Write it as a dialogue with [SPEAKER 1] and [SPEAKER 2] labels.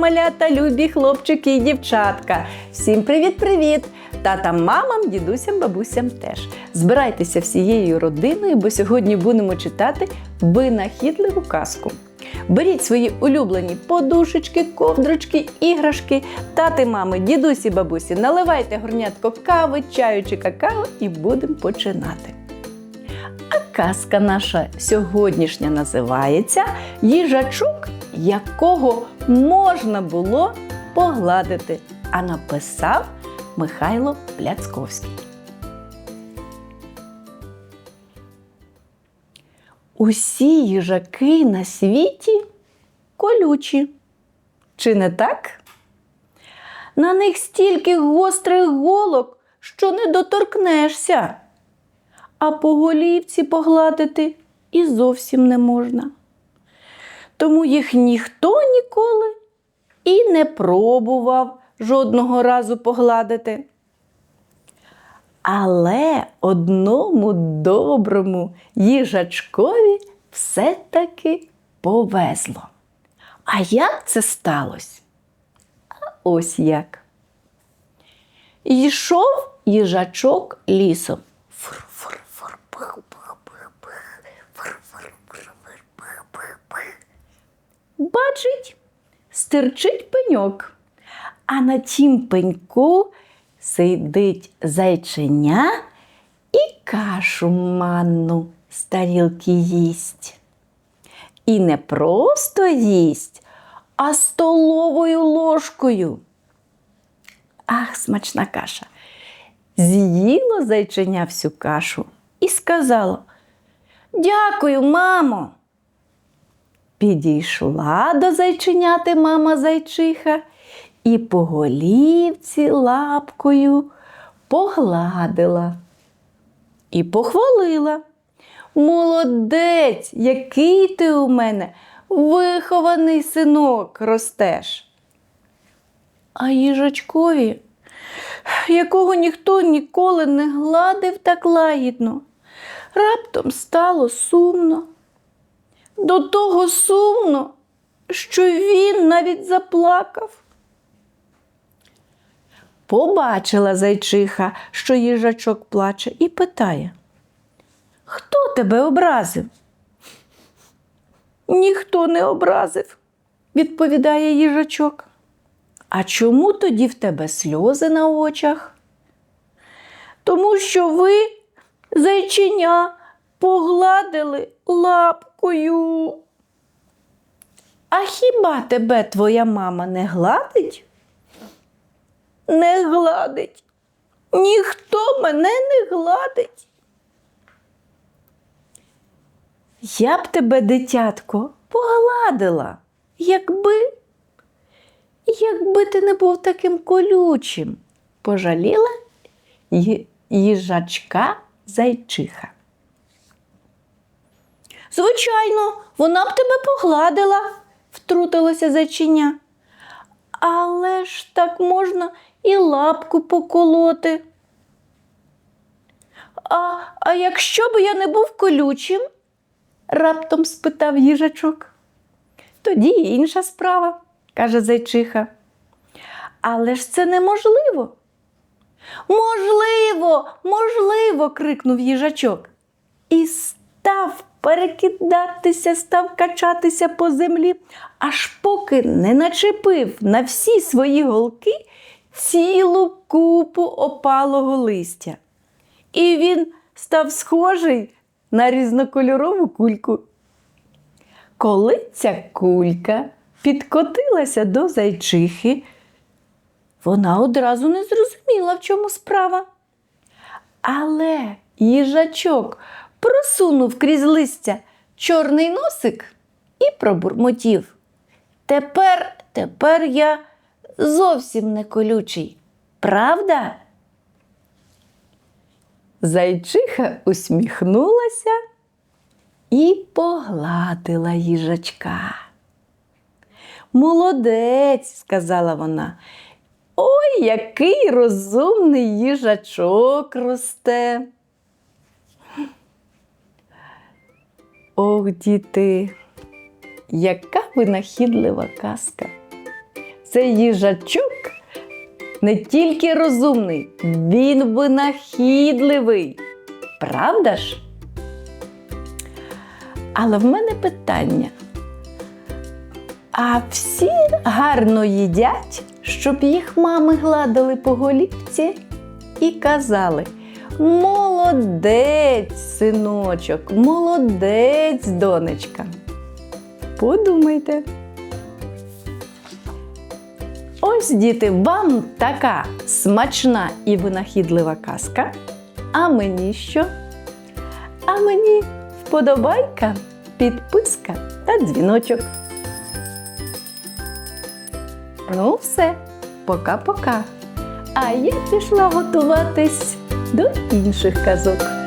[SPEAKER 1] малята, любі хлопчики і дівчатка. Всім привіт-привіт! Татам, мамам, дідусям, бабусям теж. Збирайтеся всією родиною, бо сьогодні будемо читати винахідливу казку. Беріть свої улюблені подушечки, ковдрочки, іграшки, тати, мами, дідусі, бабусі, наливайте горнятко кави, чаю чи какао і будемо починати. А казка наша сьогоднішня називається Їжачок, якого можна було погладити. А написав Михайло Пляцковський. Усі їжаки на світі колючі. Чи не так? На них стільки гострих голок, що не доторкнешся а по голівці погладити і зовсім не можна. Тому їх ніхто ніколи і не пробував жодного разу погладити. Але одному доброму їжачкові все-таки повезло. А як це сталося? А ось як. Йшов їжачок лісом. Бачить, стирчить пеньок, а на тім пеньку сидить зайченя і кашу манну з тарілки їсть. І не просто їсть, а столовою ложкою. Ах, смачна каша. З'їло зайченя всю кашу і сказало: Дякую, мамо. Підійшла до зайченяти мама зайчиха і по голівці лапкою погладила і похвалила. Молодець, який ти у мене вихований синок ростеш. А їжачкові, якого ніхто ніколи не гладив так лагідно, раптом стало сумно. До того сумно, що він навіть заплакав. Побачила зайчиха, що їжачок плаче, і питає: Хто тебе образив? Ніхто не образив, відповідає їжачок. А чому тоді в тебе сльози на очах? Тому що ви, зайчиня, погладили лапкою. А хіба тебе твоя мама не гладить? Не гладить. Ніхто мене не гладить. Я б тебе, дитятко, погладила, якби, якби ти не був таким колючим, пожаліла їжачка зайчиха. Звичайно, вона б тебе погладила, втрутилося зайчиня. Але ж так можна і лапку поколоти. А, а якщо б я не був колючим? раптом спитав їжачок. Тоді інша справа, каже зайчиха. Але ж це неможливо. Можливо, можливо, крикнув їжачок. І став перекидатися, став качатися по землі, аж поки не начепив на всі свої голки цілу купу опалого листя. І він став схожий на різнокольорову кульку. Коли ця кулька підкотилася до зайчихи, вона одразу не зрозуміла, в чому справа. Але їжачок просунув крізь листя чорний носик і пробурмотів. Тепер, тепер я зовсім не колючий, правда? Зайчиха усміхнулася і погладила їжачка. Молодець, сказала вона. Ой, який розумний їжачок росте. Ох, діти, яка винахідлива казка. цей їжачок не тільки розумний, він винахідливий. Правда ж? Але в мене питання. А всі гарно їдять, щоб їх мами гладили по голівці і казали: Молодець, синочок, молодець, донечка. Подумайте. Ось, діти, вам така смачна і винахідлива казка. А мені що? А мені вподобайка, підписка та дзвіночок. Ну, все, пока-пока. А я пішла готуватись до інших казок.